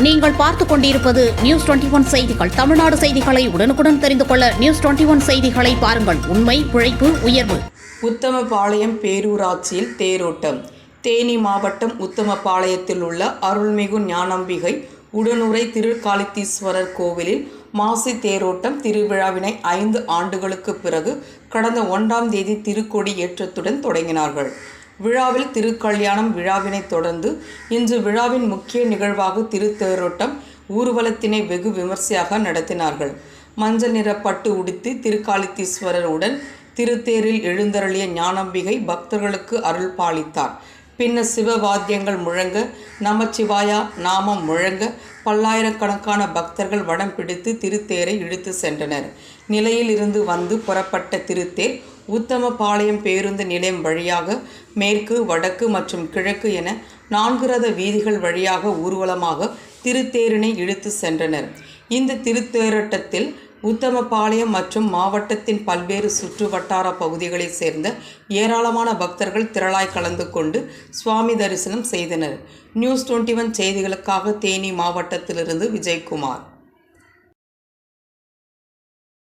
நீங்கள் பார்த்துக் கொண்டிருப்பது நியூஸ் டுவெண்டி ஒன் செய்திகள். தமிழ்நாடு செய்திகளை உடனுக்குடன் தெரிந்து கொள்ள நியூஸ் டுவெண்டி ஒன் செய்திகளை பாருங்கள். உண்மை உழைப்பு உயர்வு. உத்தமபாளையம் பேரூராட்சியில் தேரோட்டம். தேனி மாவட்டம் உத்தமபாளையத்தில் உள்ள அருள்மிகு ஞானம்பிகை உடனுரை திருக்காலித்தீஸ்வரர் கோவிலில் மாசி தேரோட்டம் திருவிழாவினை ஐந்து ஆண்டுகளுக்கு பிறகு கடந்த ஒன்றாம் தேதி திருக்கொடி ஏற்றத்துடன் தொடங்கினார்கள். விழாவில் திருக்கல்யாணம் விழாவினைத் தொடர்ந்து இன்று விழாவின் முக்கிய நிகழ்வாக திருத்தேரோட்டம் ஊர்வலத்தினை வெகு விமர்சையாக நடத்தினார்கள். மஞ்சள் நிற பட்டு உடுத்தி திருக்காலித்தீஸ்வரர் உடன் திருத்தேரில் எழுந்தருளிய ஞானம்பிகை பக்தர்களுக்கு அருள் பாலித்தார். பின்னர் சிவவாத்தியங்கள் முழங்க நமச்சிவாயா நாமம் முழங்க பல்லாயிரக்கணக்கான பக்தர்கள் வடம் பிடித்து திருத்தேரை இழுத்து சென்றனர். நிலையில் இருந்து வந்து புறப்பட்ட திருத்தேர் உத்தமபாளையம் பேருந்து நிலையம் வழியாக மேற்கு வடக்கு மற்றும் கிழக்கு என நான்கு ரத வீதிகள் வழியாக ஊர்வலமாக திருத்தேரினை இழுத்து சென்றனர். இந்த திருத்தேரோட்டத்தில் உத்தமபாளையம் மற்றும் மாவட்டத்தின் பல்வேறு சுற்று வட்டார பகுதிகளைச் சேர்ந்த ஏராளமான பக்தர்கள் திரளாய் கலந்து கொண்டு சுவாமி தரிசனம் செய்தனர். நியூஸ் டுவெண்ட்டி ஒன் செய்திகளுக்காக தேனி மாவட்டத்திலிருந்து விஜயகுமார்.